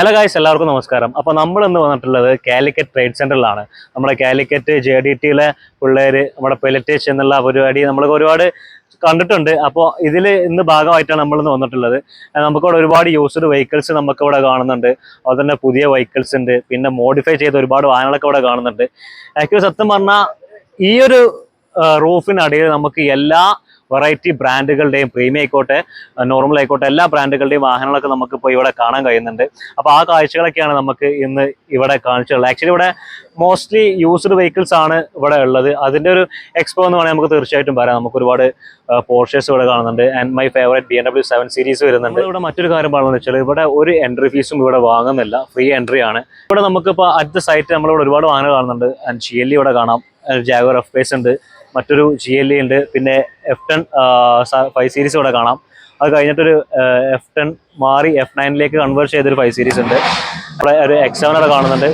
Hello guys എല്ലാവർക്കും നമസ്കാരം. അപ്പോൾ നമ്മൾ ഇന്ന് വന്നിട്ടുള്ളത് കാലിക്കറ്റ് ട്രേഡ് സെന്ററിലാണ് നമ്മുടെ കാലിക്കറ്റ് ജെ ഡി ടിയിലെ പിള്ളേര് നമ്മുടെ പെലറ്റേഷ് എന്നുള്ള പരിപാടി നമ്മൾ ഒരുപാട് കണ്ടിട്ടുണ്ട്. അപ്പോൾ ഇതിൽ ഇന്ന് ഭാഗമായിട്ടാണ് നമ്മൾ ഇന്ന് വന്നിട്ടുള്ളത്. നമുക്കിവിടെ ഒരുപാട് യൂസ്ഡ് വെഹിക്കിൾസ് നമുക്ക് ഇവിടെ കാണുന്നുണ്ട്. അതുപോലെ തന്നെ പുതിയ വെഹിക്കിൾസ് ഉണ്ട്. പിന്നെ മോഡിഫൈ ചെയ്ത ഒരുപാട് വാഹനങ്ങളൊക്കെ ഇവിടെ കാണുന്നുണ്ട്. ആക്ച്വലി സത്യം പറഞ്ഞാൽ ഈ ഒരു റൂഫിനടിയിൽ നമുക്ക് എല്ലാ വെറൈറ്റി ബ്രാൻഡുകളുടെയും പ്രീമിയം ആയിക്കോട്ടെ നോർമൽ ആയിക്കോട്ടെ എല്ലാ ബ്രാൻഡുകളുടെയും വാഹനങ്ങളൊക്കെ നമുക്ക് ഇപ്പോൾ ഇവിടെ കാണാൻ കഴിയുന്നുണ്ട്. അപ്പോൾ ആ കാഴ്ചകളൊക്കെയാണ് നമുക്ക് ഇന്ന് ഇവിടെ കാണിച്ചുള്ളത് ആക്ച്വലി ഇവിടെ മോസ്റ്റ്ലി യൂസ്ഡ് വെഹിക്കിൾസ് ആണ് ഇവിടെ ഉള്ളത്. അതിന്റെ ഒരു എക്സ്പോ എന്ന് വേണമെങ്കിൽ നമുക്ക് തീർച്ചയായിട്ടും പറയാം. നമുക്ക് ഒരുപാട് പോർഷേഴ്സ് ഇവിടെ കാണുന്നുണ്ട്. And my favourite B M W seven series വരുന്നുണ്ട്. ഇവിടെ മറ്റൊരു കാര്യം പറയുന്നത് വെച്ചാൽ ഇവിടെ ഒരു എൻട്രി ഫീസും ഇവിടെ വാങ്ങുന്നില്ല. ഫ്രീ എൻട്രി ആണ്. ഇവിടെ നമുക്കിപ്പോൾ അടുത്ത സൈറ്റ് നമ്മളിവിടെ ഒരുപാട് വാഹനങ്ങൾ കാണുന്നുണ്ട്. ആൻഡ് ഷി എൽ ഇവിടെ കാണാം. ജാഗോർ എഫ് പേസ് ഉണ്ട്. മറ്റൊരു ജി എൽ ഉണ്ട്. പിന്നെ എഫ് ടെൻ ഫൈവ് സീരീസ് ഇവിടെ കാണാം. അത് കഴിഞ്ഞിട്ടൊരു എഫ് ടെൻ മാറി എഫ് നയനിലേക്ക് കൺവേർട്ട് ചെയ്തൊരു ഫൈവ് സീരീസ് ഉണ്ട്. ഇവിടെ ഒരു എക്സ് സെവൻ ഇവിടെ കാണുന്നുണ്ട്.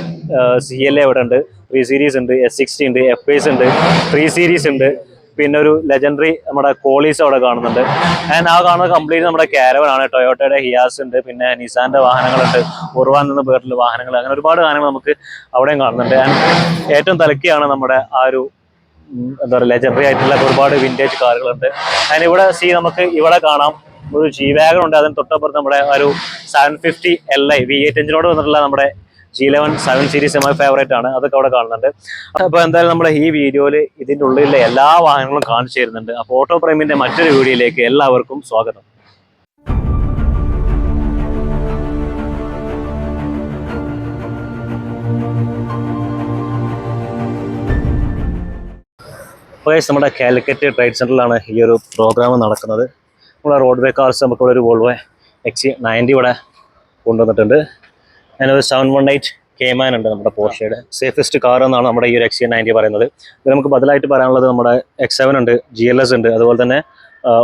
സി എൽ എ ഇവിടെ ഉണ്ട്. ത്രീ സീരീസ് ഉണ്ട്. എസ് സിക്സ്റ്റി ഉണ്ട്. എഫ് എസ് ഉണ്ട്. ത്രീ സീരീസ് ഉണ്ട്. പിന്നെ ഒരു ലെജൻഡറി നമ്മുടെ കോളീസ് അവിടെ കാണുന്നുണ്ട്. ആൻഡ് ആ കാണുന്ന കംപ്ലീറ്റ് നമ്മുടെ കാരവൻ ആണ്. ടൊയോട്ടയുടെ ഹിയാസ് ഉണ്ട്. പിന്നെ നിസാന്റെ വാഹനങ്ങളുണ്ട്. ഉറവാൻ എന്ന പേരിലുള്ള വാഹനങ്ങൾ. അങ്ങനെ ഒരുപാട് കാര്യങ്ങൾ നമുക്ക് അവിടെയും കാണുന്നുണ്ട്. ആൻഡ് ഏറ്റവും തലക്കിയാണ് നമ്മുടെ ആ ഒരു എന്താ പറയുക ലെജൻഡറി ആയിട്ടുള്ള ഒരുപാട് വിന്റേജ് കാറുകളുണ്ട്. അതിന് ഇവിടെ സി നമുക്ക് ഇവിടെ കാണാം. ഒരു ജി വാഗൺ ഉണ്ട്. അതിന് തൊട്ടപ്പുറത്ത് നമ്മുടെ ഒരു seven fifty L I V eight എഞ്ചിനോട് വന്നിട്ടുള്ള നമ്മുടെ G eleven seven series my favourite ആണ്. അതൊക്കെ അവിടെ കാണുന്നുണ്ട്. അപ്പോൾ എന്തായാലും നമ്മുടെ ഈ വീഡിയോയിൽ ഇതിന്റെ ഉള്ളിലെ എല്ലാ വാഹനങ്ങളും കാണിച്ചു തരുന്നുണ്ട്. അപ്പോൾ ഓട്ടോ പ്രേമിന്റെ മറ്റൊരു വീഡിയോയിലേക്ക് എല്ലാവർക്കും സ്വാഗതം. Guys, നമ്മുടെ കാലിക്കറ്റ് ട്രേഡ് സെന്ററിലാണ് ഈ ഒരു പ്രോഗ്രാം നടക്കുന്നത്. നമ്മുടെ റോഡ് വേ കാർസ് നമുക്ക് ഇവിടെ ഒരു വോൾവോ എക്സ് നയന്റി ഇവിടെ കൊണ്ടുവന്നിട്ടുണ്ട്. അതിനൊരു സെവൻ വൺ എയ്റ്റ് കേമാൻ ഉണ്ട് നമ്മുടെ പോർഷയുടെ. സേഫസ്റ്റ് കാർ എന്നാണ് നമ്മുടെ ഈ ഒരു എക്സ് നയന്റി പറയുന്നത്. ഇത് നമുക്ക് ബദലായിട്ട് പറയാനുള്ളത് നമ്മുടെ എക്സ് സെവൻ ഉണ്ട് ജി എൽ എസ് ഉണ്ട് അതുപോലെ തന്നെ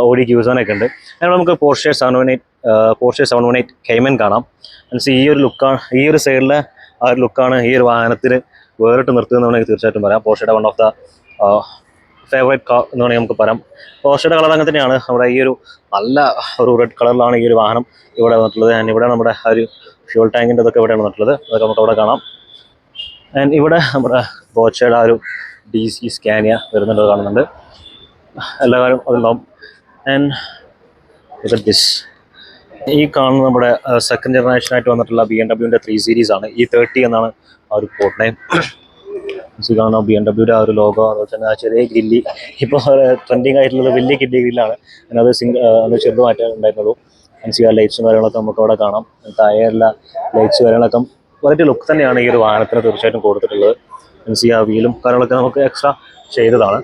ഓഡി ക്യൂസോനൊക്കെ ഉണ്ട്. അങ്ങനെ നമുക്ക് Porsche seven one eight Porsche seven one eight Cayman കാണാം. മീൻസ് ഈ ഒരു ലുക്കാണ് ഈ ഒരു സൈഡിലെ ആ ഒരു ലുക്കാണ് ഈ ഒരു വാഹനത്തിൽ വേറിട്ട് നിർത്തുന്നതെന്ന് വേണമെങ്കിൽ തീർച്ചയായിട്ടും പറയാം. പോർഷയുടെ one of the favourite car എന്ന് വേണമെങ്കിൽ നമുക്ക് പറയാം. പോർഷയുടെ കളർ അങ്ങനെ തന്നെയാണ്. നമ്മുടെ ഈ ഒരു നല്ല ഒരു റെഡ് കളറിലാണ് ഈ ഒരു വാഹനം ഇവിടെ വന്നിട്ടുള്ളത്. ആൻഡ് ഇവിടെ നമ്മുടെ ഒരു ഫ്യൂൾ ടാങ്കിന്റെ ഇതൊക്കെ ഇവിടെയാണ് വന്നിട്ടുള്ളത്. അതൊക്കെ നമുക്ക് അവിടെ കാണാം. ആൻഡ് ഇവിടെ നമ്മുടെ ബോച്ചയുടെ ആ ഒരു ഡി സി സ്കാനിയ വരുന്നുണ്ട്. കാണുന്നുണ്ട്. എല്ലാ കാര്യം അതുണ്ടാവും ആൻഡ് ദിസ് ഈ കാണുന്ന നമ്മുടെ സെക്കൻഡ് ജനറേഷനായിട്ട് വന്നിട്ടുള്ള ബി എം ഡബ്ല്യൂന്റെ ത്രീ സീരീസാണ് ഈ തേർട്ടി എന്നാണ് ആ ഒരു കോഡ് നെയിം കാണുന്ന ബി എം ഡബ്ല്യൂടെ ആ ഒരു ലോഗോ അതുപോലെ തന്നെ ആ ചെറിയ ഗില്ലി ഇപ്പോൾ ട്രെൻഡിങ് ആയിട്ടുള്ളത് വലിയ കിഡ്നി ഗ്രില്ലാണ്. അതിനകത്ത് സിംഗ് അത് ചെറുത് മാറ്റാൻ ഉണ്ടായിരുന്നുള്ളൂ സി ആർ ലൈറ്റ്സും കാര്യങ്ങളൊക്കെ നമുക്ക് അവിടെ കാണാം. താഴെയുള്ള ലൈറ്റ്സ് കാര്യങ്ങളൊക്കെ വളരെ ലുക്ക് തന്നെയാണ് ഈ ഒരു വാഹനത്തിന് തീർച്ചയായിട്ടും കൊടുത്തിട്ടുള്ളത്. എൻ സി ആ വീലും കാര്യങ്ങളൊക്കെ നമുക്ക് എക്സ്ട്രാ ചെയ്തതാണ്.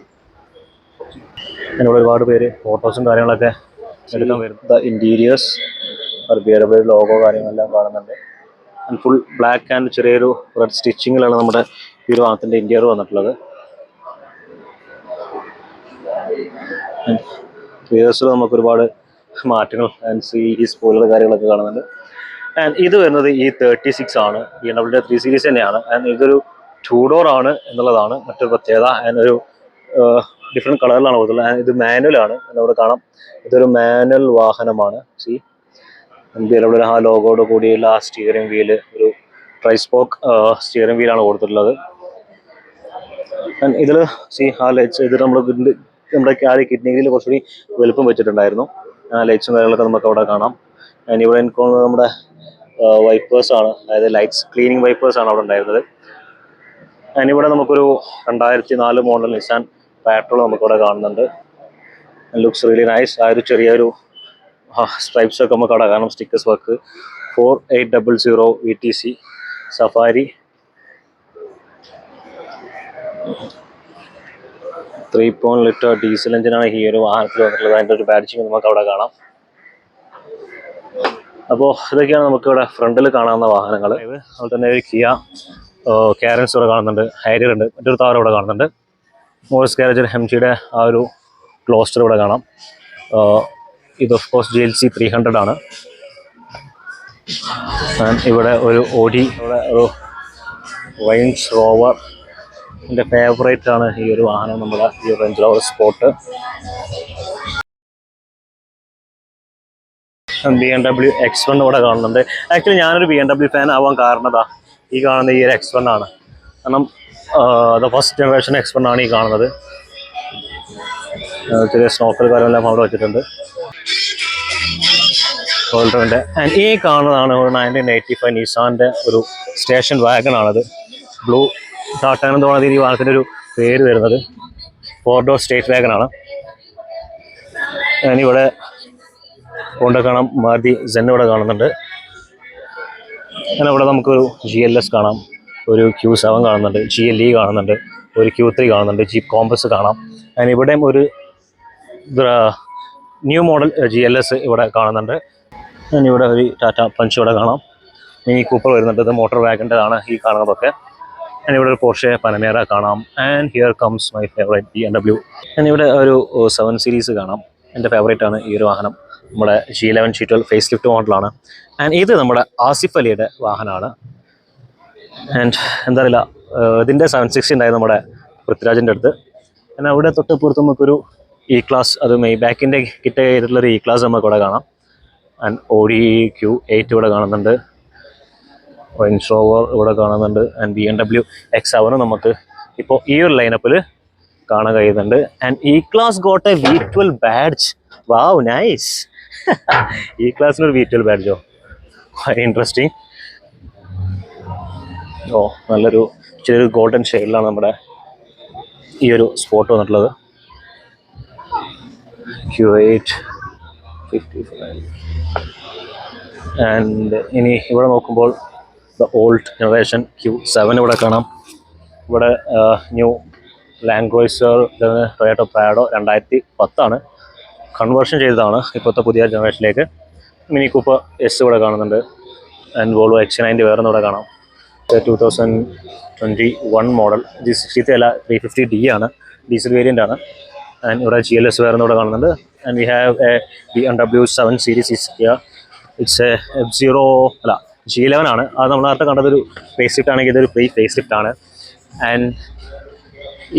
എന്നോട് ഒരുപാട് പേര് ഫോട്ടോസും കാര്യങ്ങളൊക്കെ എടുക്കാൻ വരുന്നത് ഇന്റീരിയേഴ്സ് ഡബ്ല്യൂ ലോഗോ കാര്യങ്ങളെല്ലാം കാണുന്നുണ്ട്. ഫുൾ ബ്ലാക്ക് ആൻഡ് ചെറിയൊരു റെഡ് സ്റ്റിച്ചിങ്ങിലാണ് നമ്മുടെ ഈ ഒരു വാഹനത്തിന്റെ ഇന്റീരിയർ വന്നിട്ടുള്ളത് റിവേഴ്സിൽ നമുക്ക് ഒരുപാട് മാറ്റങ്ങൾ ആൻഡ് സീരീസ് പോലുള്ള കാര്യങ്ങളൊക്കെ കാണുന്നുണ്ട്. ആൻഡ് ഇത് വരുന്നത് ഈ തേർട്ടി സിക്സ് ആണ്. ബി എം ഡബ്ല്യൂടെ ത്രീ സീരീസ് തന്നെയാണ്. ആൻഡ് ഇതൊരു ടൂ ഡോർ ആണ് എന്നുള്ളതാണ് മറ്റൊരു പ്രത്യേകത. ആൻഡ് ഒരു ഡിഫറെന്റ് കളറിലാണ് കൊടുത്തുള്ളത് ആൻഡ് ഇത് മാനുവൽ ആണ്. അവിടെ കാണാം. ഇതൊരു മാനുവൽ വാഹനമാണ്. സി ബി എം ഡബ്ല്യൂടെ ആ ലോഗോട് കൂടിയുള്ള ആ സ്റ്റിയറിംഗ് വീൽ ഒരു ട്രൈസ്പോക്ക് സ്റ്റിയറിംഗ് വീലാണ് കൊടുത്തിട്ടുള്ളത്. ഇതിൽ സി ആ ലൈറ്റ്സ് ഇത് നമ്മൾ നമ്മുടെ ആ കിഡ്നിയിൽ കുറച്ചുകൂടി വലുപ്പം വെച്ചിട്ടുണ്ടായിരുന്നു. ആ ലൈറ്റ്സും കാര്യങ്ങളൊക്കെ നമുക്ക് അവിടെ കാണാം. ആൻഡ് ഇവിടെ എനിക്ക് നമ്മുടെ വൈപ്പേഴ്സാണ് അതായത് ലൈറ്റ്സ് ക്ലീനിങ് വൈപ്പേഴ്സാണ് അവിടെ ഉണ്ടായിരുന്നത്. ആൻഡ് ഇവിടെ നമുക്കൊരു രണ്ടായിരത്തി നാല് മോഡൽ നിസാൻ പാട്രോൾ നമുക്കിവിടെ കാണുന്നുണ്ട്. ലുക്സ് റിയലി നൈസ് ആ ഒരു ചെറിയൊരു സ്ട്രൈപ്സൊക്കെ നമുക്ക് അവിടെ കാണാം. Stickers work four eight double zero V T C Safari three point litre diesel എഞ്ചിനാണ് ഈ ഒരു വാഹനത്തിൽ വന്നിട്ടുള്ളത്. അതിന്റെ ഒരു ബാഡ്ജിങ് നമുക്ക് അവിടെ കാണാം. അപ്പോൾ ഇതൊക്കെയാണ് നമുക്ക് ഇവിടെ ഫ്രണ്ടിൽ കാണാവുന്ന വാഹനങ്ങൾ. അതുപോലെ തന്നെ ഒരു കിയ ക്യാരൻസ് ഇവിടെ കാണുന്നുണ്ട്. ഹൈരിയർ ഉണ്ട്. മറ്റൊരു താവരം ഇവിടെ കാണുന്നുണ്ട്. മോറിസ് എം ഹെംജിയുടെ ആ ഒരു ക്ലോസ്റ്റർ ഇവിടെ കാണാം. ഇത് of course G L C three hundred ആണ്. ഇവിടെ ഒരു ഓഡി ഇവിടെ ഒരു റേഞ്ച് റോവർ എന്റെ ഫേവറേറ്റ് ആണ് ഈ ഒരു വാഹനം നമ്മുടെ ഈ Range Rover spot B M W X one ഇവിടെ കാണുന്നുണ്ട്. ആക്ച്വലി ഞാനൊരു ബി എം ഡബ്ല്യു ഫാൻ ആവാൻ കാരണം കാരണതാ ഈ കാണുന്ന ഈ ഒരു എക്സ് വൺ ആണ്. കാരണം the first generation X one ആണ് ഈ കാണുന്നത്. ചെറിയ സ്നോക്കൽ കാര്യമെല്ലാം അവിടെ വെച്ചിട്ടുണ്ട്. ആൻഡ് ഈ കാണുന്നതാണ് ഒരു നയന്റീൻ എയ്റ്റി ഫൈവ് നിസാന്റെ ഒരു സ്റ്റേഷൻ വാഗൺ ആണത്. ബ്ലൂ ടാറ്റാനെന്ന് തോന്നുന്നത് ഈ വാഹനത്തിന്റെ ഒരു പേര് വരുന്നത് ഫോർ ഡോർ സ്റ്റേറ്റ് വാഗനാണ് ഞാനിവിടെ കൊണ്ട് കാണാം. മാരുതി സെൻ ഇവിടെ കാണുന്നുണ്ട്. അങ്ങനെ ഇവിടെ നമുക്കൊരു ജി എൽ എസ് കാണാം. ഒരു ക്യൂ സെവൻ കാണുന്നുണ്ട്. ജി എൽ ഇ കാണുന്നുണ്ട്. ഒരു ക്യൂ ത്രീ കാണുന്നുണ്ട്. ജീപ്പ് കോമ്പസ് കാണാം. ഞാൻ ഇവിടെയും ഒരു new model G L S ഇവിടെ കാണുന്നുണ്ട്. ഇവിടെ ഒരു ടാറ്റ പഞ്ച് ഇവിടെ കാണാം. മിനി കൂപ്പർ വരുന്നുണ്ട്. ഇത് മോട്ടോർ വാഗന്റെതാണ് ഈ കാണുന്നതൊക്കെ. ആൻഡ് ഇവിടെ ഒരു പോർഷെ പനമേറ കാണാം. And here comes my favourite B M W ഇവിടെ ഒരു സെവൻ സീരീസ് കാണാം. എന്റെ ഫേവറേറ്റ് ആണ് ഈ ഒരു വാഹനം. നമ്മുടെ G eleven G twelve face lift മോഡലാണ് ആൻഡ് ഇത് നമ്മുടെ ആസിഫ് അലിയുടെ വാഹനമാണ്. ആൻഡ് എന്താ അറിയില്ല ഇതിന്റെ സെവൻ സിക്സ്റ്റി ഉണ്ടായത് നമ്മുടെ പൃഥ്വിരാജിന്റെ അടുത്ത്. പിന്നെ അവിടെ തൊട്ട് പുറത്ത് നമുക്കൊരു ഇ ക്ലാസ് അത് മെയ് ബാക്കിന്റെ കിറ്റ് ഇ ക്ലാസ് നമുക്ക് ഇവിടെ കാണാം. ആൻഡ് ഓഡി ക്യൂ എയ്റ്റ് ഇവിടെ കാണുന്നുണ്ട്. റേഞ്ച് റോവർ ഇവിടെ കാണുന്നുണ്ട്. And B M W X സെവനും നമുക്ക് ഇപ്പോൾ ഈ ഒരു ലൈനപ്പിൽ കാണാൻ കഴിയുന്നുണ്ട്. And E class got a V twelve badge wow nice E ക്ലാസ്സിന് ഒരു വി ട്വൽവ് ബാഡ്ജോ ഇൻട്രസ്റ്റിംഗ് ഓ നല്ലൊരു ചെറിയൊരു ഗോൾഡൻ ഷെയ്ഡിലാണ് നമ്മുടെ ഈ ഒരു സ്പോട്ട് വന്നിട്ടുള്ളത്. Q eight fifty five and ഇനി ഇവിടെ നോക്കുമ്പോൾ the old generation Q seven ഇവിടെ കാണാം. ഇവിടെ ന്യൂ ലാംഗ്വേജ് ടൊയാറ്റോ പ്രാഡോ രണ്ടായിരത്തി പത്താണ്. കൺവേർഷൻ ചെയ്തതാണ് ഇപ്പോഴത്തെ പുതിയ ജനറേഷനിലേക്ക്. മിനി കൂപ്പർ എസ് ഇവിടെ കാണുന്നുണ്ട്. ആൻഡ് വോൾവോ എക്സ് നയന്റെ വേറെ ഇവിടെ കാണാം. Two thousand twenty one model. G sixty അല്ല ത്രീ ഫിഫ്റ്റി ഡി ആണ്. ഡീസൽ വേരിയന്റ് ആണ്. ആൻഡ് ഇവിടെ ജി എൽ എസ് വേറെ ഇവിടെ കാണുന്നുണ്ട്. And we have a B M W seven series is it's a F zero അല്ല ജി ലെവൻ ആണ്. അത് നമ്മൾ നേരത്തെ കണ്ടതൊരു ഫേസ് ലിഫ്റ്റ് ആണെങ്കിൽ ഇതൊരു പ്രീ ഫേസ് ലിഫ്റ്റ് ആണ്. ആൻഡ്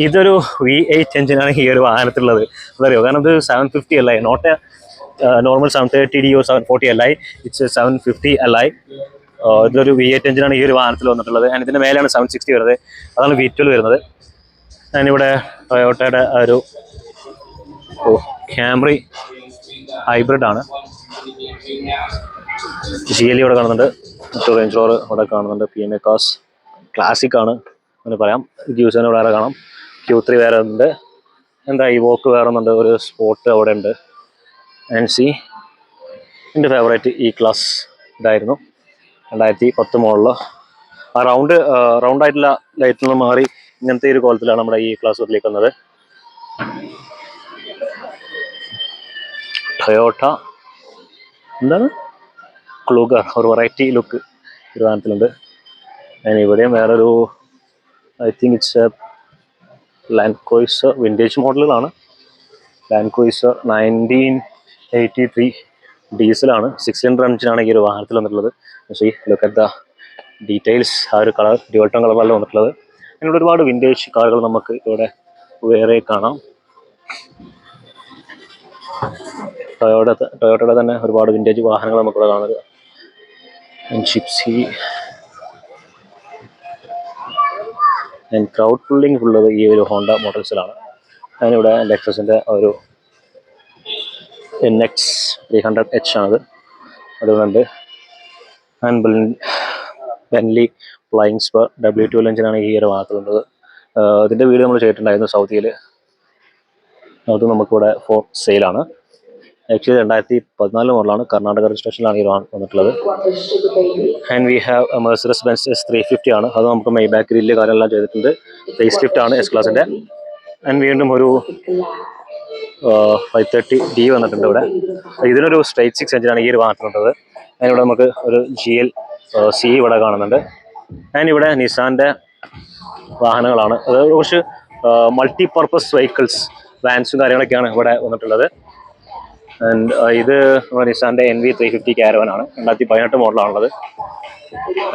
ഇതൊരു വി എയ്റ്റ് എഞ്ചിനാണ് ഈ ഒരു വാഹനത്തിലുള്ളത്. അതറിയോ? കാരണം ഇത് സെവൻ ഫിഫ്റ്റി അല്ല not a normal seven thirty D O seven forty അല്ലായി. It's seven fifty അല്ലായി. ഇതിലൊരു വി എയ്റ്റ് എഞ്ചിനാണ് ഈ ഒരു വാഹനത്തിൽ വന്നിട്ടുള്ളത്. ആൻഡ് ഇതിന്റെ മേലെയാണ് സെവൻ സിക്സ്റ്റി വരുന്നത്. അതാണ് വി ട്വൽവ് വരുന്നത്. ഞാനിവിടെ ടൊയോട്ടയുടെ ഒരു ഓ ക്യാമറി ഹൈബ്രിഡ് ആണ്. ജി എൽ ഇവിടെ കാണുന്നുണ്ട്. മറ്റു റേഞ്ച് റോവർ ഇവിടെ കാണുന്നുണ്ട്. പി എം എ കാസ് ക്ലാസിക് ആണ് എന്ന് പറയാം. ജ്യൂസിന് വേറെ കാണാം? ക്യൂ ത്രീ വേറെ ഉണ്ട്. എന്താ ഈ വോക്ക് വേറെ ഒന്നുണ്ട്? ഒരു സ്പോട്ട് അവിടെ ഉണ്ട്. എൻ സി എന്റെ ഫേവറേറ്റ് ഈ ക്ലാസ് ഇതായിരുന്നു. രണ്ടായിരത്തി പത്ത് മുകളിൽ ആ റൗണ്ട് റൗണ്ട് ആയിട്ടുള്ള ലൈറ്റിൽ നിന്ന് മാറി ഇങ്ങനത്തെ ഒരു കോലത്തിലാണ് നമ്മുടെ ഈ ക്ലാസ് വരിലേക്ക് വന്നത് ടൊയോട്ട. എന്താണ്? ക്ലൂഗർ ഒരു വെറൈറ്റി ലുക്ക് ഒരു വാഹനത്തിലുണ്ട് അതിന് ഇവിടെയും വേറൊരു I think it's a Land Cruiser vintage മോഡലുകളാണ് Land Cruiser nineteen eighty three ഡീസലാണ് six hundred എഞ്ചിനാണ് ഈ ഒരു വാഹനത്തിൽ വന്നിട്ടുള്ളത്. പക്ഷേ ലുക്ക് അറ്റ് ഡീറ്റെയിൽസ് ആ ഒരു കളർ ഡ്യുവൽട്ടൺ കളറിലാണ് വന്നിട്ടുള്ളത്. അതിനുള്ള ഒരുപാട് വിന്റേജ് കാറുകൾ നമുക്ക് ഇവിടെ വേറെ കാണാം. ടൊയോട്ട ടൊയോട്ടയുടെ തന്നെ ഒരുപാട് വിന്റേജ് വാഹനങ്ങൾ നമുക്കിവിടെ കാണുക ഷിപ്സി ക്രൗഡ് പുള്ളിങ് ഉള്ളത് ഈ ഒരു ഹോണ്ട മോട്ടോർസിലാണ് അതിനിവിടെ ലെക്സസിന്റെ ഒരു N X three hundred H ആണത്. അതുകൊണ്ട് and Bentley Flying Spur W twelve എഞ്ചിനാണ് ഈ ഒരു ഭാഗത്തുള്ളത് ഇതിന്റെ വീഡിയോ നമ്മൾ ചെയ്തിട്ടുണ്ടായിരുന്നു സൗദിയിൽ അത് നമുക്കിവിടെ ഫോർ സെയിലാണ് ആക്ച്വലി രണ്ടായിരത്തി പതിനാല് മോഡലാണ് കർണാടക രജിസ്ട്രേഷനിലാണ് ഈ വാഹനം വന്നിട്ടുള്ളത്. And we have Mercedes Benz S three fifty ആണ്. അത് നമുക്ക് മെയ് ബാക്ക് ഗ്രില്ല് കാര്യമെല്ലാം ചെയ്തിട്ടുണ്ട്. ഫേസ് ലിഫ്റ്റ് ആണ് എസ് ക്ലാസിന്റെ ആൻഡ് വീണ്ടും ഒരു ഫൈവ് തേർട്ടി ഡി വന്നിട്ടുണ്ട് ഇവിടെ. ഇതിനൊരു സ്ട്രൈറ്റ് സിക്സ് എഞ്ചിനാണ് ഈ ഒരു വന്നിട്ടുള്ളത്. അതിനിവിടെ നമുക്ക് ഒരു ജി എൽ സി ഇവിടെ കാണുന്നുണ്ട്. ആൻഡ് ഇവിടെ നിസാന്റെ വാഹനങ്ങളാണ്. അത് കുറച്ച് മൾട്ടി പർപ്പസ് വെഹിക്കിൾസ് വാൻസും കാര്യങ്ങളൊക്കെയാണ് ഇവിടെ വന്നിട്ടുള്ളത്. ആൻഡ് ഇത് നിസാന്റെ എൻ വി ത്രീ ഫിഫ്റ്റി ആണ്. രണ്ടായിരത്തി പതിനെട്ട് മോഡലാണുള്ളത്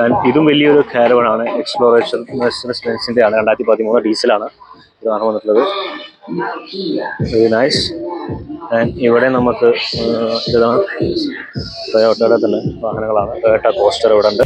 ആൻഡ് ഇതും വലിയൊരു കാരവനാണ് എക്സ്പ്ലോറേഷൻ മെഴ്സിഡസ് ബെൻസിന്റെ ആണ്. രണ്ടായിരത്തി പതിമൂന്ന് ഡീസലാണ് ഇതാണ് വന്നിട്ടുള്ളത്. വെരി നൈസ് ആൻഡ് ഇവിടെ നമുക്ക് ഇതാണ് ടൊയോട്ടയുടെ തന്നെ വാഹനങ്ങളാണ്. ടൊയോട്ട കോസ്റ്റർ ഇവിടെ ഉണ്ട്.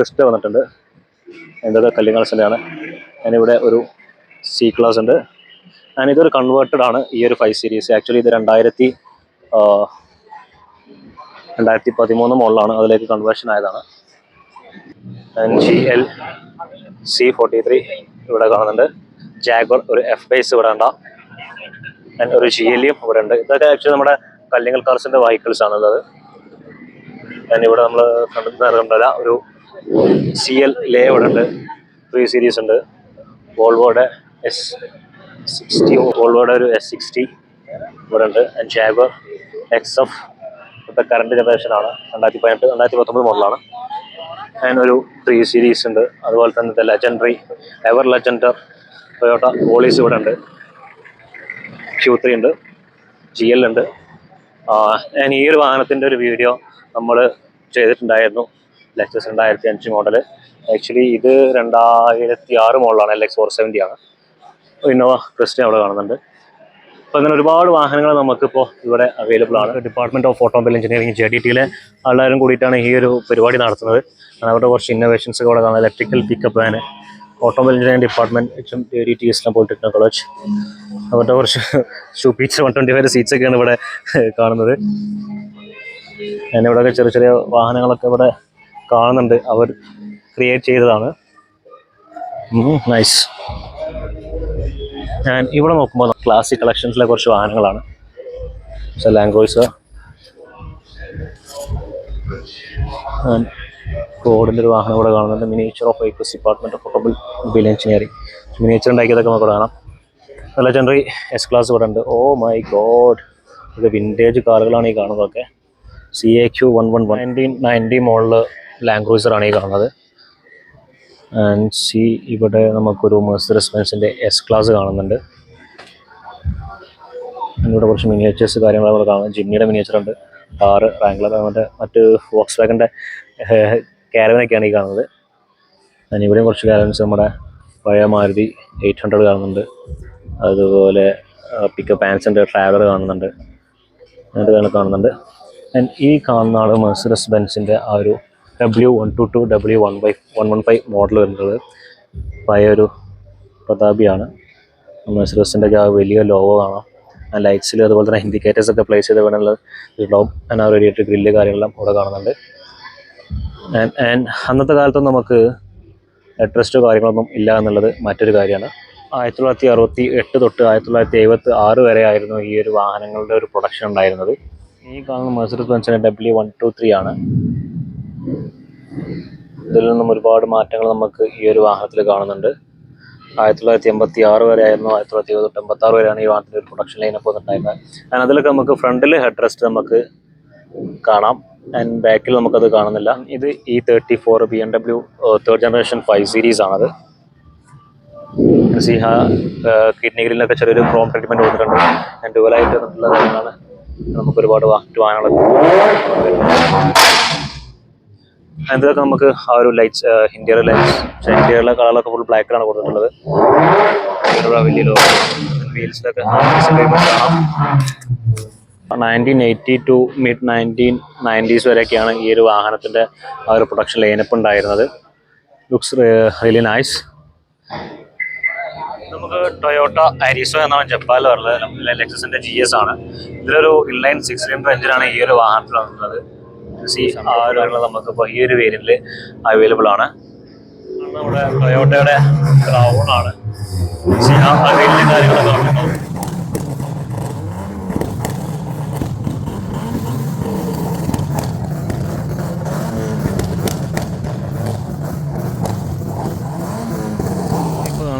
ക്രിസ്റ്റ വന്നിട്ടുണ്ട്. എന്റെ കല്ലിങ്ങാൾസിന്റെ ആണ് ഞാനിവിടെ ഒരു സി ക്ലാസ് ഉണ്ട്. ആൻഡ് ഇതൊരു കൺവേർട്ടഡ് ആണ് ഈ ഒരു ഫൈവ് സീരീസ് ആക്ച്വലി ഇത് രണ്ടായിരത്തി രണ്ടായിരത്തി പതിമൂന്ന് മുകളിലാണ് അതിലേക്ക് കൺവേർഷൻ ആയതാണ്. G L C forty three ഇവിടെ കാണുന്നുണ്ട്. ജാഗോർ ഒരു എഫ് ബേസ് ഇവിടെ ഉണ്ടാ? ഒരു ജി എല്ലിയും ഇവിടെ ഉണ്ട്. ഇതൊക്കെ ആക്ച്വലി നമ്മുടെ കല്ലിങ്ങൽ കാർസിന്റെ വെഹിക്കിൾസ് ആണുള്ളത്. ഇവിടെ നമ്മൾ കണ്ടിട്ടുണ്ടല്ല ഒരു സി എൽ ലേ ഇവിടെ ഉണ്ട്. ത്രീ സീരീസ് ഉണ്ട്. വോൾവോയുടെ എസ് സിക്സ്റ്റി വോൾവോയുടെ ഒരു എസ് സിക്സ്റ്റി ഇവിടെ ഉണ്ട്. ആൻഡ് ജാഗർ എക്സ് എഫ് ഇപ്പോഴത്തെ കറണ്ട് ജനറേഷനാണ് രണ്ടായിരത്തി പതിനെട്ട് രണ്ടായിരത്തി പത്തൊമ്പത് മോഡലാണ് ആൻഡ് ഒരു ത്രീ സീരീസ് ഉണ്ട്. അതുപോലെ തന്നെ ലെജൻഡറി എവർ ലെജൻഡർ ടൊയോട്ട പോളീസ് ഇവിടെ ഉണ്ട്. ക്യൂ ത്രീ ഉണ്ട്. ജി എൽ ഉണ്ട്. ഞാൻ ഈ ഒരു വാഹനത്തിന്റെ ഒരു വീഡിയോ നമ്മൾ ചെയ്തിട്ടുണ്ടായിരുന്നു. ലെക്സസ് രണ്ടായിരത്തി അഞ്ച് മോഡൽ ആക്ച്വലി ഇത് രണ്ടായിരത്തി ആറ് മോഡലാണ് എൽ എക്സ് ഫോർ സെവന്റി ആണ്. ഇന്നോവ ക്രിസ്റ്റ അവിടെ കാണുന്നുണ്ട്. അപ്പോൾ അങ്ങനെ ഒരുപാട് വാഹനങ്ങൾ നമുക്കിപ്പോൾ ഇവിടെ അവൈലബിൾ ആണ്. Department of automobile engineering J D ടിയിലെ എല്ലാവരും കൂടിയിട്ടാണ് ഈ ഒരു പരിപാടി നടത്തുന്നത്. അവരുടെ കുറച്ച് ഇന്നോവേഷൻസ് ഇവിടെ കാണാം electrical pickup van automobile engineering department M D T Islam polytechnic college അവരുടെ കുറച്ച് ഷൂപ്പീച്ച് വൺ ട്വന്റി ഫൈവ് സീറ്റ്സ് ഒക്കെയാണ് ഇവിടെ കാണുന്നത്. ഞാനിവിടെയൊക്കെ ചെറിയ ചെറിയ വാഹനങ്ങളൊക്കെ ഇവിടെ കാണുന്നുണ്ട്. അവർ ക്രിയേറ്റ് ചെയ്തതാണ്. നൈസ് ഞാൻ ഇവിടെ നോക്കുമ്പോൾ ക്ലാസിക് കളക്ഷൻസിലെ കുറച്ച് വാഹനങ്ങളാണ്. ലാംഗ്വേജ് റോഡിന്റെ ഒരു വാഹനം ഇവിടെ കാണുന്നുണ്ട്. Miniature of vehicles department of automobile engineering miniature ഉണ്ടാക്കിയതൊക്കെ നമുക്ക് കാണാം. ലെജൻഡറി എസ് ക്ലാസ് ഇവിടെ ഉണ്ട്. ഓ മൈ ഗോഡ് ഇത് വിന്റേജ് കാറുകളാണ് ഈ കാണുന്നതൊക്കെ. C A Q one one one nineteen ninety മോളിൽ ലാൻഡ് ആണ് ഈ കാണുന്നത്. ആൻഡ് സി ഇവിടെ നമുക്കൊരു മെഴ്സറസ് ബെൻസിന്റെ എസ് ക്ലാസ് കാണുന്നുണ്ട്. ഇവിടെ കുറച്ച് മിനിയേച്ചേഴ്സ് കാര്യങ്ങളൊക്കെ കാണാം ജിമ്മിയുടെ മിനിയേച്ചർ ഉണ്ട്. കാറ് റാങ്ക്ലർ മറ്റേ മറ്റ് വോക്സ് വാഗന്റെ കാരവനൊക്കെയാണ് ഈ കാണുന്നത്. ഞാൻ ഇവിടെയും കുറച്ച് കാരവൻസ് നമ്മുടെ പഴയ മാരുതി എയ്റ്റ് ഹൺഡ്രഡ് കാണുന്നുണ്ട്. അതുപോലെ പിക്കപ്പ് പാൻസിന്റെ ട്രാവലർ കാണുന്നുണ്ട്. അങ്ങനത്തെ കാര്യങ്ങൾ കാണുന്നുണ്ട്. ആൻഡ് ഈ കാണുന്ന ആൾ മെഴ്സറസ് ബെൻസിന്റെ ആ ഒരു W one two two W one by one one five model വരുന്നത് പഴയ ഒരു പ്രതാപിയാണ് മെഴ്സറസിന്റെ ആ വലിയ ലോഗോ കാണാം. ആ ലൈറ്റ്സിൽ അതുപോലെ തന്നെ ഇൻഡിക്കേറ്റേഴ്സ് ഒക്കെ പ്ലേസ് ചെയ്ത് വേണമെങ്കിൽ ലോബ് ആൻഡ് ആ റേഡിയേറ്റർ ഗ്രില്ല് കാര്യങ്ങളെല്ലാം ഇവിടെ കാണുന്നുണ്ട്. ആൻഡ് അന്നത്തെ കാലത്തൊന്നും നമുക്ക് അഡ്രസ്റ്റോ കാര്യങ്ങളൊന്നും ഇല്ല എന്നുള്ളത് മറ്റൊരു കാര്യമാണ്. ആയിരത്തി തൊള്ളായിരത്തി അറുപത്തി എട്ട് തൊട്ട് ആയിരത്തി തൊള്ളായിരത്തി എഴുപത്തി ആറ് വരെ ആയിരുന്നു ഈ ഒരു വാഹനങ്ങളുടെ ഒരു പ്രൊഡക്ഷൻ ഉണ്ടായിരുന്നത്. ഈ കാണുന്ന മെഴ്സറസ് ബെൻസിന്റെ ഡബ്ല്യു വൺ ടു ത്രീ ആണ്. ഇതിൽ നിന്നും ഒരുപാട് മാറ്റങ്ങൾ നമുക്ക് ഈ ഒരു വാഹനത്തിൽ കാണുന്നുണ്ട്. ആയിരത്തി തൊള്ളായിരത്തി എൺപത്തി ആറ് വരെ ആയിരുന്നു ആയിരത്തി തൊള്ളായിരത്തി എഴുപത്തി എൺപത്തി ആറ് വരെയാണ് ഈ വാഹനത്തിന്റെ ഒരു പ്രൊഡക്ഷൻ ലൈനപ്പ് വന്നിട്ടുണ്ടായിരുന്നത് ആൻഡ് അതിലൊക്കെ നമുക്ക് ഫ്രണ്ടിൽ ഹെഡ് റെസ്റ്റ് നമുക്ക് കാണാം. ആൻഡ് ബാക്കിൽ നമുക്കത് കാണുന്നില്ല. ഇത് E thirty four B M W third generation five series ആണത്. സിഹ കിഡ്നി ഗ്രില്ലൊക്കെ ചെറിയൊരു ക്രോം ട്രീറ്റ്മെന്റ് കൊടുത്തിട്ടുണ്ട്. ആൻഡ് ഡുവലായിട്ട് വന്നിട്ടുള്ള കാര്യങ്ങളാണ് വാഹനങ്ങളൊക്കെ ഇതൊക്കെ നമുക്ക് ആ ഒരു ലൈറ്റ്സ് ഇന്ത്യയുടെ ലൈറ്റ്സ് ഇന്ത്യയിലെ കളറൊക്കെ ഫുൾ ബ്ലാക്കിലാണ് കൊടുത്തിട്ടുള്ളത്. വലിയ nineteen eighty two mid nineteen nineties വരെയൊക്കെയാണ് ഈ ഒരു വാഹനത്തിന്റെ ആ ഒരു പ്രൊഡക്ഷൻ ലൈനപ്പ് ഉണ്ടായിരുന്നത്. ലുക്സ് റിയലി നൈസ് നമുക്ക് ടൊയോട്ട അരീസോ എന്നാണ് ജപ്പാനിൽ പറഞ്ഞത് ലെക്സസിന്റെ ജി എസ് ആണ്. ഇതിലൊരു ഇൻലൈൻ സിക്സ് സിലിണ്ടർ എഞ്ചിനാണ് ഈ ഒരു വാഹനത്തിൽ വന്നിട്ടുള്ളത്. സി ആ ഒരു കാര്യങ്ങൾ നമുക്കിപ്പോൾ ഈ ഒരു വേരിയന്റിൽ അവൈലബിൾ ആണ്. നമ്മുടെ ടൊയോട്ടയുടെ ക്രൗൺ ആണ്. ആ വേരിയന്റ് കാര്യങ്ങളൊക്കെ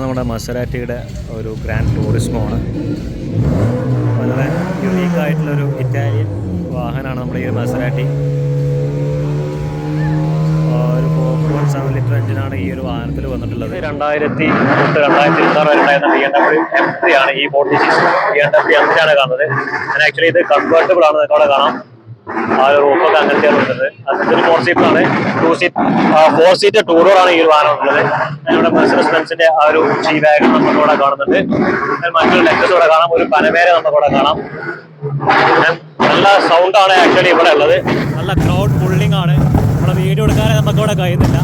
നമ്മുടെ മസരാറ്റിയുടെ ഒരു ഗ്രാൻഡ് ടൂറിസ്മോ ആണ്. വളരെ യുണീക്കായിട്ടുള്ളൊരു ഇറ്റാലിയൻ വാഹനമാണ് നമ്മുടെ ഈ ഒരു മസരാട്ടി ഒരു ഫോർ വൺ സെവൻ ലിറ്റർ എഞ്ചിനാണ് ഈ ഒരു വാഹനത്തിൽ വന്നിട്ടുള്ളത്. രണ്ടായിരത്തി തൊട്ട് രണ്ടായിരത്തി ഇരുപത്തി ആറ് വരെ ഉണ്ടായിരുന്ന B M W M three ആണ് ഈ forty six B M W M three ആണ് കാണുന്നത്. ഞാൻ ആക്ച്വലി ഇത് കൺവേർട്ടബിൾ ആണ് അവിടെ കാണാം. ആ ഒരു റൂഫൊക്കെ അങ്ങനത്തെയാണ് ഉള്ളത്. അതൊരു ഫോർ സീറ്റർ ആണ്. Two seat four seat two door ആണ് ഈ ഒരു വാഹനം ഉള്ളത്. നമ്മുടെ മെഴ്സറസ് ബെൻസിന്റെ ആ ഒരു ജി വാഗൺ നമുക്ക് ഇവിടെ കാണുന്നുണ്ട് മറ്റൊരു ലെക്സസ് ഇവിടെ കാണാം. ഒരു പനമേര നമുക്ക് ഇവിടെ കാണാം. നല്ല സൗണ്ടാണ് ആക്ച്വലി ഇവിടെ ഉള്ളത്. നല്ല ക്രൗഡ് പുള്ളിംഗ് ആണ്. നമ്മുടെ വീഡിയോ എടുക്കാനേ നമുക്കിവിടെ കഴിയുന്നില്ല.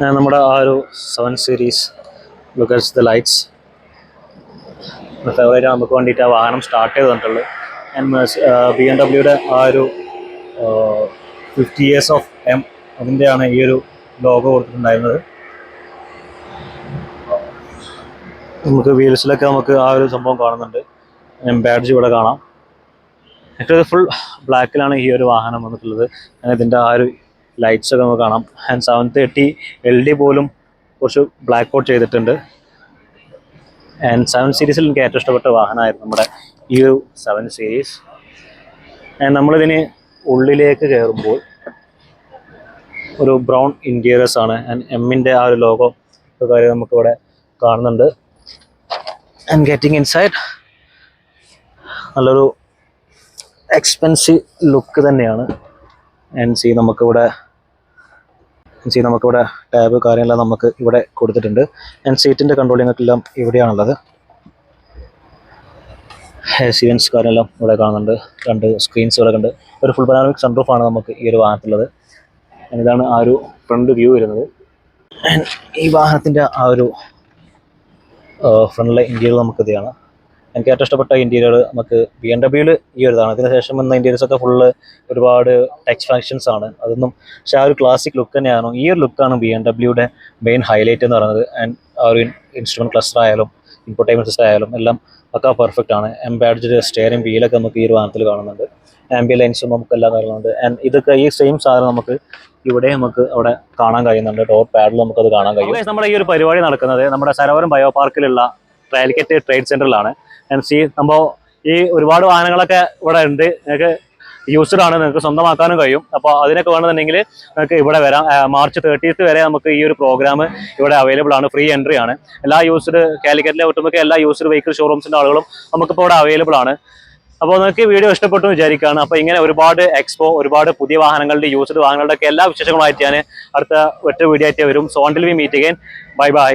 നമ്മുടെ ആ ഒരു സെവൻ സീരീസ് ലുക്കൽസ് ദ ലൈറ്റ്സ് ഫേവറേറ്റ് നമുക്ക് വേണ്ടിയിട്ട് ആ വാഹനം സ്റ്റാർട്ട് ചെയ്ത് തന്നിട്ടുള്ളൂ ബി എം ഡബ്ല്യൂടെ ആ ഒരു ഫിഫ്റ്റി ഇയേഴ്സ് ഓഫ് എം അതിന്റെയാണ് ഈ ഒരു ലോഗോ കൊടുത്തിട്ടുണ്ടായിരുന്നത്. നമുക്ക് വീൽസിലൊക്കെ നമുക്ക് ആ ഒരു സംഭവം കാണുന്നുണ്ട്. ബാഡ്ജ് ഇവിടെ കാണാം. ഏറ്റവും ഫുൾ ബ്ലാക്കിലാണ് ഈ ഒരു വാഹനം വന്നിട്ടുള്ളത്. ഇതിന്റെ ആ ഒരു ലൈറ്റ്സ് ഒക്കെ നമുക്ക് കാണാം. And seven thirty L D പോലും കുറച്ച് ബ്ലാക്ക് ഔട്ട് ചെയ്തിട്ടുണ്ട്. ആൻഡ് സെവൻ സീരീസിൽ എനിക്ക് ഏറ്റവും ഇഷ്ടപ്പെട്ട വാഹനമായിരുന്നു നമ്മുടെ ഈ ഒരു സെവൻ സീരീസ് ആൻഡ് നമ്മളിതിന് ഉള്ളിലേക്ക് കയറുമ്പോൾ ഒരു ബ്രൗൺ ഇന്റീരിയേഴ്സ് ആണ്. ആൻഡ് എമ്മിന്റെ ആ ഒരു ലോഗോ കാര്യം നമുക്കിവിടെ കാണുന്നുണ്ട്. ആൻഡ് ഗെറ്റിംഗ് ഇൻസൈഡ് നല്ലൊരു എക്സ്പെൻസീവ് ലുക്ക് തന്നെയാണ്. ആൻഡ് സി നമുക്കിവിടെ സി നമുക്കിവിടെ ടാബ് കാര്യങ്ങളെല്ലാം നമുക്ക് ഇവിടെ കൊടുത്തിട്ടുണ്ട്. എൻ സീറ്റിന്റെ കൺട്രോളിംഗ് എല്ലാം ഇവിടെയാണുള്ളത്. സീവൻസ് കാര്യമെല്ലാം ഇവിടെ കാണുന്നുണ്ട്. രണ്ട് സ്ക്രീൻസ് ഇവിടെ ഉണ്ട് ഒരു ഫുൾ പനാമിക് സൺറൂഫ് ആണ് നമുക്ക് ഈ ഒരു വാഹനത്തിലുള്ളത്. ഇതാണ് ആ ഒരു ഫ്രണ്ട് വ്യൂ വരുന്നത്. ഈ വാഹനത്തിന്റെ ആ ഒരു ഫ്രണ്ടിലെ ഇന്റീരിയർ നമുക്ക് ഇതാണ് എനിക്ക് ഏറ്റവും ഇഷ്ടപ്പെട്ട ഇന്റീരിയർ നമുക്ക് ബി എം ഡബ്ല്യൂൽ ഈ ഒരു ഇതാണ്. അതിനുശേഷം വന്ന ഇന്റീരിയർസ് ഒക്കെ ഫുള്ള് ഒരുപാട് ടച്ച് ഫങ്ഷൻസ് ആണ്. അതൊന്നും പക്ഷേ ആ ഒരു ക്ലാസിക് ലുക്ക് തന്നെയാണ്? ഈ ഒരു ലുക്കാണ് ബി എം ഡബ്ല്യൂടെ മെയിൻ ഹൈലൈറ്റ് എന്ന് പറയുന്നത്. ആൻഡ് ആ ഒരു ഇൻസ്ട്രുമെന്റ് ക്ലസ്റ്റർ ആയാലും ഇൻഫോർടൈൻമെന്റ് സിസ്റ്റം ആയാലും എല്ലാം ഒക്കെ പെർഫെക്റ്റ് ആണ്. എംബാഡ്ജ് സ്റ്റെയറിംഗ് വീലൊക്കെ നമുക്ക് ഈ ഒരു വാഹനത്തിൽ കാണുന്നുണ്ട്. ആംബിയ ലൈൻസും നമുക്ക് എല്ലാം കാണുന്നുണ്ട്. ആൻഡ് ഇതൊക്കെ ഈ സെയിം സാധനം നമുക്ക് ഇവിടെ നമുക്ക് അവിടെ കാണാൻ കഴിയുന്നുണ്ട്. ഡോർ പാഡിൽ നമുക്കത് കാണാൻ കഴിയും. നമ്മുടെ ഈ ഒരു പരിപാടി നടക്കുന്നത് നമ്മുടെ സരോവരം ബയോ പാർക്കിലുള്ള കാലിക്കറ്റ് ട്രേഡ് സെന്ററിലാണ് സി സംഭവം ഈ ഒരുപാട് വാഹനങ്ങളൊക്കെ ഇവിടെ ഉണ്ട്. നിങ്ങൾക്ക് യൂസ്ഡ് ആണ്. നിങ്ങൾക്ക് സ്വന്തമാക്കാനും കഴിയും. അപ്പോൾ അതിനൊക്കെ വേണമെന്നുണ്ടെങ്കിൽ നിങ്ങൾക്ക് ഇവിടെ വരാം. മാർച്ച് തേർട്ടീത്ത് വരെ നമുക്ക് ഈ ഒരു പ്രോഗ്രാം ഇവിടെ അവൈലബിൾ ആണ്. ഫ്രീ എൻട്രി ആണ്. എല്ലാ യൂസ്ഡ് കാലിക്കറ്റിലെ ഒട്ടുമിക്ക എല്ലാ യൂസ്ഡ് വെഹിക്കിൾ ഷോറൂംസിന്റെ ആളുകളും നമുക്കിപ്പോൾ ഇവിടെ അവൈലബിൾ ആണ്. അപ്പോൾ നിങ്ങൾക്ക് വീഡിയോ ഇഷ്ടപ്പെട്ടു വിചാരിക്കുകയാണ്. അപ്പോൾ ഇങ്ങനെ ഒരുപാട് എക്സ്പോ ഒരുപാട് പുതിയ വാഹനങ്ങളുടെ യൂസ്ഡ് വാഹനങ്ങളുടെയൊക്കെ എല്ലാ വിശേഷങ്ങളുമായിട്ട് ഞാൻ അടുത്ത ഒറ്റ വീഡിയോ ആയിട്ട് വരും. സോണ്ടിൽ we meet again bye bye